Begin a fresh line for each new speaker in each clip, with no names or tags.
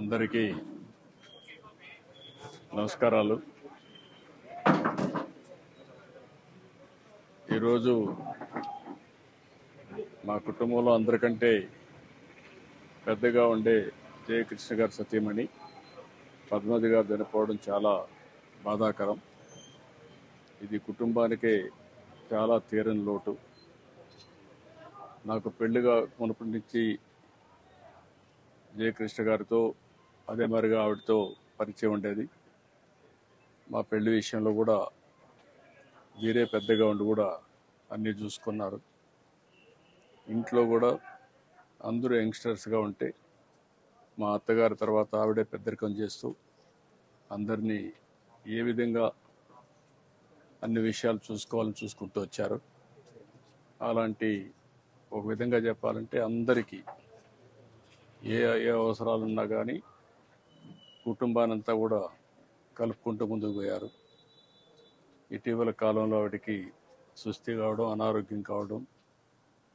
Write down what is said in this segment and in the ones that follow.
అందరికీ నమస్కారాలు. ఈరోజు మా కుటుంబంలో అందరికంటే పెద్దగా ఉండే జయకృష్ణ గారు సతీమణి పద్మావతి గారు చనిపోవడం చాలా బాధాకరం. ఇది కుటుంబానికే చాలా తీరని లోటు. నాకు పెళ్ళిగా మునుపటి నుంచి జయకృష్ణ గారితో అదే మరిగా ఆవిడతో పరిచయం ఉండేది. మా పెళ్ళి విషయంలో కూడా వీరే పెద్దగా ఉండి కూడా అన్నీ చూసుకున్నారు. ఇంట్లో కూడా అందరూ యంగ్స్టర్స్గా ఉంటే మా అత్తగారి తర్వాత ఆవిడే పెద్దరికం చేస్తూ అందరినీ ఏ విధంగా అన్ని విషయాలు చూసుకోవాలని చూసుకుంటూ వచ్చారు. అలాంటి ఒక విధంగా చెప్పాలంటే అందరికీ ఏ ఏ అవసరాలు ఉన్నా కానీ కుటుంబానంతా కూడా కలుపుకుంటూ ముందుకు పోయారు. ఇటీవల కాలంలో వాటికి సుస్థి కావడం అనారోగ్యం కావడం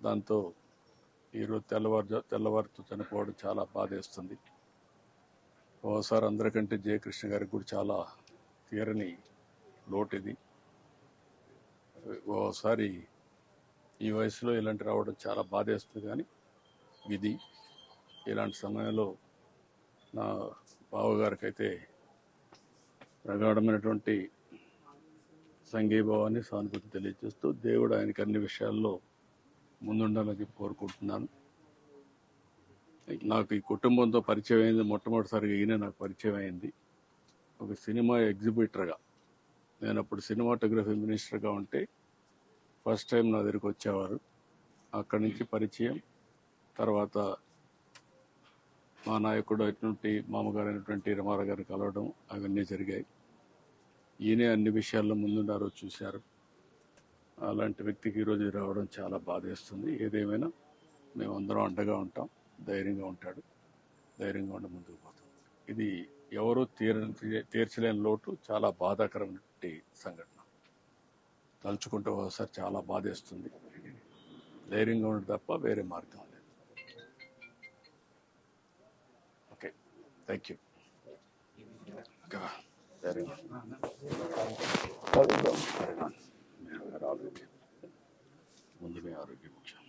దాంతో ఈరోజు తెల్లవారు తెల్లవారుతో చనిపోవడం చాలా బాధేస్తుంది. ఓసారి అందరికంటే జయకృష్ణ గారికి కూడా చాలా తీరని లోటు ఇది ఓసారి ఈ వయసులో ఇలాంటి రావడం చాలా బాధేస్తుంది కానీ ఇది ఇలాంటి సమయంలో నా బావగారికి అయితే ప్రగాఢమైనటువంటి సంఘీభావాన్ని సానుభూతి తెలియజేస్తూ దేవుడు ఆయనకి అన్ని విషయాల్లో ముందుండాలని కోరుకుంటున్నాను. నాకు ఈ కుటుంబంతో పరిచయం అయింది మొట్టమొదటిసారిగా ఈయన నాకు పరిచయం అయింది. ఒక సినిమా ఎగ్జిబిటర్గా నేను అప్పుడు సినిమాటోగ్రఫీ మినిస్టర్గా ఉంటే ఫస్ట్ టైం నా దగ్గరికి వచ్చేవారు. అక్కడి నుంచి పరిచయం తర్వాత మా నాయకుడు అయినటువంటి మామగారు అయినటువంటి రమారావు గారిని కలవడం అవన్నీ జరిగాయి. ఈయనే అన్ని విషయాల్లో ముందున్నారో చూశారు. అలాంటి వ్యక్తికి ఈరోజు రావడం చాలా బాధేస్తుంది. ఏదేమైనా మేమందరం అండగా ఉంటాం. ధైర్యంగా ఉంటాడు. ధైర్యంగా ఉండి ముందుకు పోతాం. ఇది ఎవరూ తీర తీర్చలేని లోటు చాలా బాధాకరమైనటువంటి సంఘటన. తలుచుకుంటే ఒకసారి చాలా బాధేస్తుంది. ధైర్యంగా ఉండడం తప్ప వేరే మార్గం Thank you. God. Um, Very good. Very